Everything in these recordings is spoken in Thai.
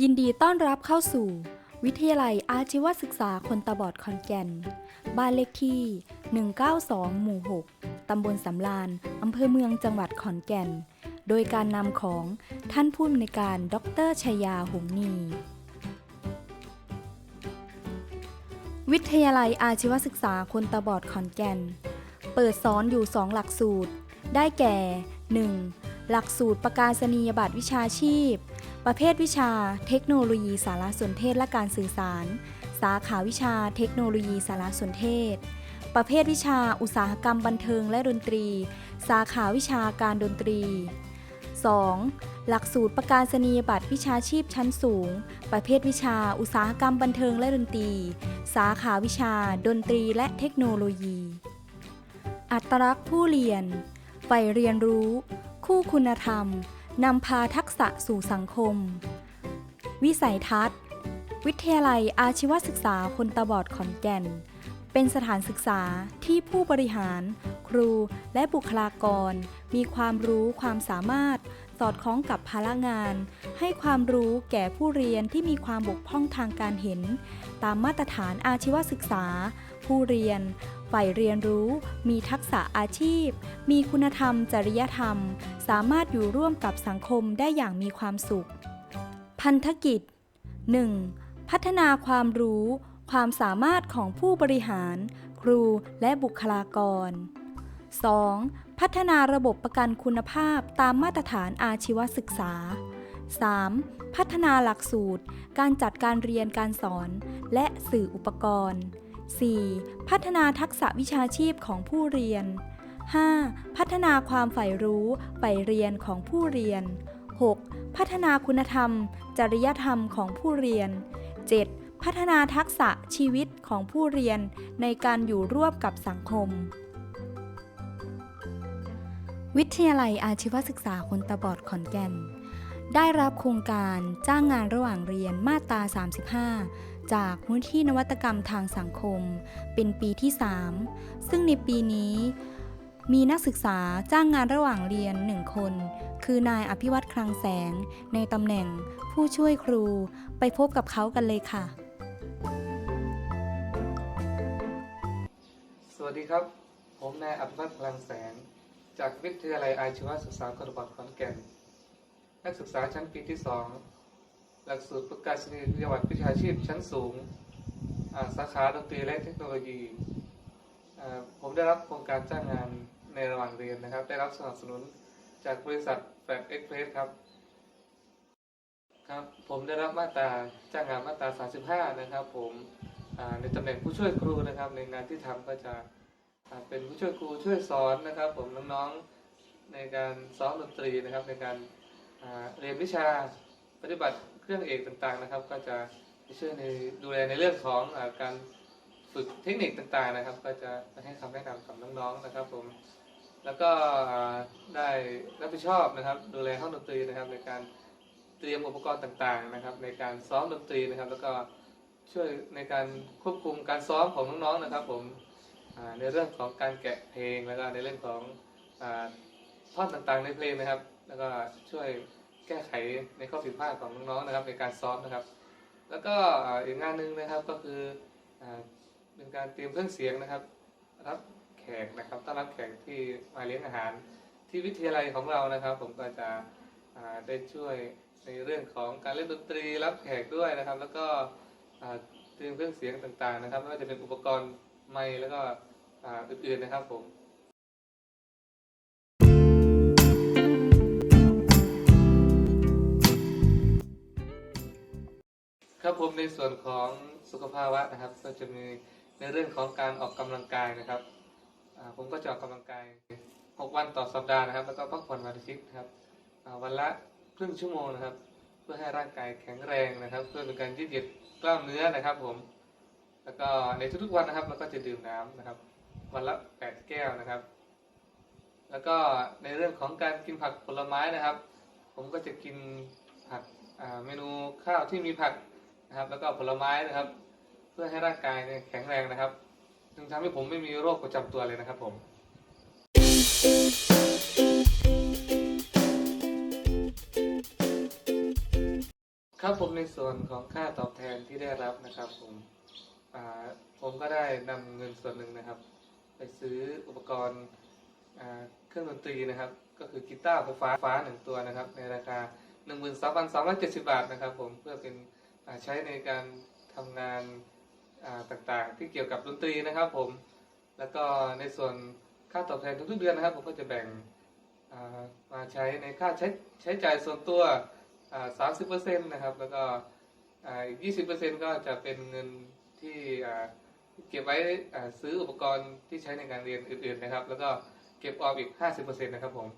ยินดีต้อนรับเข้าสู่ วิทยาลัยอาชีวศึกษาคนตาบอดขอนแก่น บ้านเลขที่ 192 หมู่ 6 ตำบลสำราน อำเภอเมืองจังหวัดขอนแก่น โดยการนำของท่านผู้อำนวยการดรชยาหงนี วิทยาลัยอาชีวศึกษาคนตาบอดขอนแก่น เปิดสอนอยู่ 2 หลักสูตร ได้แก่ 1. หลักสูตรประกาศนียบัตรวิชาชีพ ประเภทวิชา เทคโนโลยีสารสนเทศและการสื่อสาร สาขาวิชา เทคโนโลยีสารสนเทศ ประเภทวิชา อุตสาหกรรมบันเทิงและดนตรี สาขาวิชาการดนตรี 2. หลักสูตรประกาศนียบัตรวิชาชีพชั้นสูง ประเภทวิชา อุตสาหกรรมบันเทิงและดนตรี สาขาวิชา ดนตรีและเทคโนโลยี อัตลักษณ์ผู้เรียนใฝ่เรียนรู้ คู่คุณธรรม นำพาทักษะสู่สังคม วิสัยทัศน์ วิทยาลัยอาชีวศึกษาคนตาบอดขอนแก่น เป็นสถานศึกษาที่ผู้บริหาร ครูและบุคลากร มีความรู้ความสามารถ สอดคล้องกับภาระงาน ให้ความรู้แก่ผู้เรียนที่มีความบกพร่องทางการเห็น ตามมาตรฐานอาชีวศึกษา ผู้เรียน ใฝ่เรียนรู้ มีทักษะอาชีพ มีคุณธรรม จริยธรรม สามารถอยู่ร่วมกับสังคมได้อย่างมีความสุข พันธกิจ 1. พัฒนาความรู้ ความสามารถของผู้บริหาร ครูและบุคลากร 2. พัฒนาระบบประกันคุณภาพตามมาตรฐานอาชีวศึกษา 3. พัฒนาหลักสูตร การจัดการเรียนการสอน และสื่ออุปกรณ์ 4. พัฒนาทักษะวิชาชีพของผู้เรียน 5. พัฒนาความใฝ่รู้ใฝ่เรียนของผู้เรียน 6. พัฒนาคุณธรรม จริยธรรมของผู้เรียน 7. พัฒนาทักษะชีวิตของผู้เรียนในการอยู่ร่วมกับสังคม วิทยาลัยอาชีวศึกษาคนตาบอดขอนแก่น ได้รับโครงการจ้างงานระหว่างเรียนมาตรา 35 จากมูลที่นวัตกรรมทางสังคม เป็นปีที่ 3 ซึ่งในปีนี้ มีนักศึกษาจ้างงานระหว่างเรียน 1 คน คือนายอภิวัตคลังแสง ในตำแหน่งผู้ช่วยครูไปพบกับเขากันเลยค่ะ สวัสดีครับ ผมนายอภิวัตพลังแสง จากวิทยาลัยอาชีวศึกษากรบัตขอนแก่น นักศึกษาชั้นปีที่ 2 หลักสูตรประกาศนียบัตรวิชาชีพชั้นสูง สาขาดนตรีและเทคโนโลยี ผมได้รับโครงการจ้างงานในระหว่างเรียนนะครับ ได้รับสนับสนุนจากบริษัทแฟลกเอ็กเพรสครับ ครับ ผมได้รับมาตราจ้างงานมาตรา 35 นะครับผมในตำแหน่งผู้ช่วยครูนะครับ ในงานที่ทำก็จะเป็นผู้ช่วยครูช่วยสอนนะครับ ผมน้องๆในการซ้อมดนตรีนะครับในการเรียนวิชาปฏิบัติ เครื่องเอกต่างๆนะครับ ก็จะช่วยในดูแลในเรื่องของอการฝึกเทคนิคต่างๆนะครับ ก็จะให้คำแนะนำกับน้องๆนะครับผมแล้วก็ได้รับผิดชอบนะครับ ดูแลห้องดนตรีนะครับ ในการเตรียมอุปกรณ์ต่างๆนะครับ ในการซ้อมดนตรีนะครับ แล้วก็ช่วยในการควบคุมการซ้อมของน้องๆนะครับผมในเรื่องของการแกะเพลงแล้วก็ในเรื่องของอท่อนต่างๆในเพลงนะครับ แล้วก็ช่วย แก้ไขในข้อผิดพลาดของน้องๆนะครับในการซ้อมนะครับ แล้วก็อีกงานหนึ่งนะครับก็คืออเป็นการเตรียมเครื่องเสียงนะครับ รับแขกนะครับต้อนรับแขกที่มาเลี้ยงอาหารที่วิทยาลัยของเรานะครับ ผมก็จะได้ช่วยในเรื่องของการเล่นดนตรีรับแขกด้วยนะครับ แล้วก็เตรียมเครื่องเสียงต่างๆนะครับไม่ว่าจะเป็นอุปกรณ์ไมค์แล้วก็อื่นๆนะครับผม ครับผมในส่วนของสุขภาวะนะครับ ก็จะมีในเรื่องของการออกกำลังกายนะครับผมก็จะออกกำลังกาย 6 วันต่อสัปดาห์นะครับ แล้วก็พักผ่อนวันอาทิตย์นะครับวันละครึ่งชั่วโมงนะครับ เพื่อให้ร่างกายแข็งแรงนะครับ เพื่อเป็นการยืดหยียดกล้ามเนื้อนะครับ ผม แล้วก็ในทุกๆวันนะครับเราก็จะดื่มน้ำนะครับ วันละ8แก้วนะครับ แล้วก็ในเรื่องของการกินผักผลไม้นะครับ ผมก็จะกินผักเมนูข้าวที่มีผัก นะครับ แล้วก็ผลไม้นะครับ เพื่อให้ร่างกายเนี่ยแข็งแรงนะครับจึงทำให้ผมไม่มีโรคประจำตัวเลยนะครับผม ครับผมในส่วนของค่าตอบแทนที่ได้รับนะครับ ผมอ่าผมก็ได้นำเงินส่วนหนึ่งนะครับ ไปซื้ออุปกรณ์อ่าเครื่องดนตรีนะครับ ก็คือกีตาร์ไฟฟ้าฟ้าหนึ่งตัวนะครับ ในราคา 13,370 บาทนะครับ ผมเพื่อเป็น ใช้ในการทำงานต่างๆ ที่เกี่ยวกับดนตรีนะครับผม แล้วก็ในส่วนค่าตอบแทนทุกๆเดือนนะครับ ผมก็จะแบ่งมาใช้ในค่าใช้ใช้จ่ายส่วนตัวสามสิบเปอร์เซ็นต์นะครับ แล้วก็อีกยี่สิบเปอร์เซ็นต์ก็จะเป็นเงินที่เก็บไว้ซื้ออุปกรณ์ที่ใช้ในการเรียนอื่นๆนะครับ แล้วก็เก็บออมอีกห้าสิบเปอร์เซ็นต์นะครับผม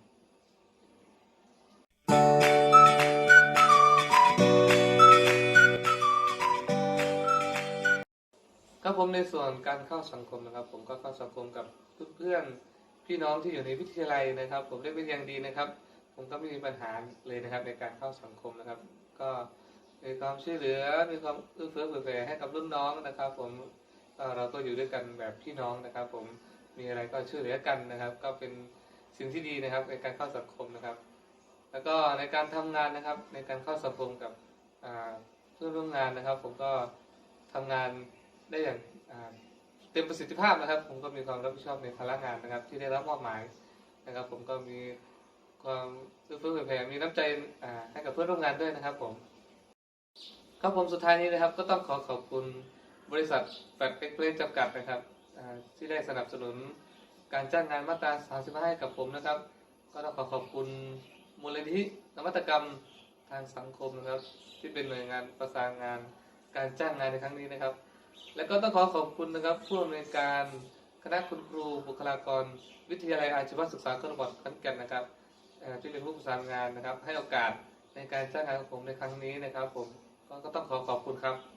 ครับผมในส่วนการเข้าสังคมนะครับ ผมก็เข้าสังคมกับเพื่อนพี่น้องที่อยู่ในวิทยาลัยนะครับ ผมได้เป็นอย่างดีนะครับ ผมก็ไม่มีปัญหาเลยนะครับ ในการเข้าสังคมนะครับ ก็มีความช่วยเหลือมีความเอื้อเฟื้อเผื่อแผ่ให้กับรุ่นน้องนะครับ ผมเราก็อยู่ด้วยกันแบบพี่น้องนะครับ ผมมีอะไรก็ช่วยเหลือกันนะครับ ก็เป็นสิ่งที่ดีนะครับ ในการเข้าสังคมนะครับ แล้วก็ในการทำงานนะครับ ในการเข้าสังคมกับเพื่อนร่วมงานนะครับ ผมก็ทำงาน ได้อย่างเต็มประสิทธิภาพนะครับ ผมก็มีความรับผิดชอบในภาระงานนะครับ ที่ได้รับมอบหมายนะครับ ผมก็มีความซื้อเพื่อแผ่มีน้ำใจให้กับเพื่อนร่วมงานด้วยนะครับผมครับผมสุดท้ายนี้นะครับ ก็ต้องขอขอบคุณบริษัทแฟดเอ็กเพลสจำกัดนะครับที่ได้สนับสนุนการจ้างงานมาตรา 35 ให้กับผมนะครับ ก็ต้องขอขอบคุณมูลนิธินวัตกรรมทางสังคมนะครับ ที่เป็นหน่วยงานประสานงานการจ้างงานในครั้งนี้นะครับ และก็ต้องขอขอบคุณนะครับผู้อำนวยการคณะคุณครูบุคลากร วิทยาลัยอาชีวศึกษาขนบทขอนแก่นนะครับเอ่อที่เป็นผู้ประสานงานนะครับ ให้โอกาสในการจ้างงานของผมในครั้งนี้นะครับ ผมก็ต้องขอขอบคุณครับ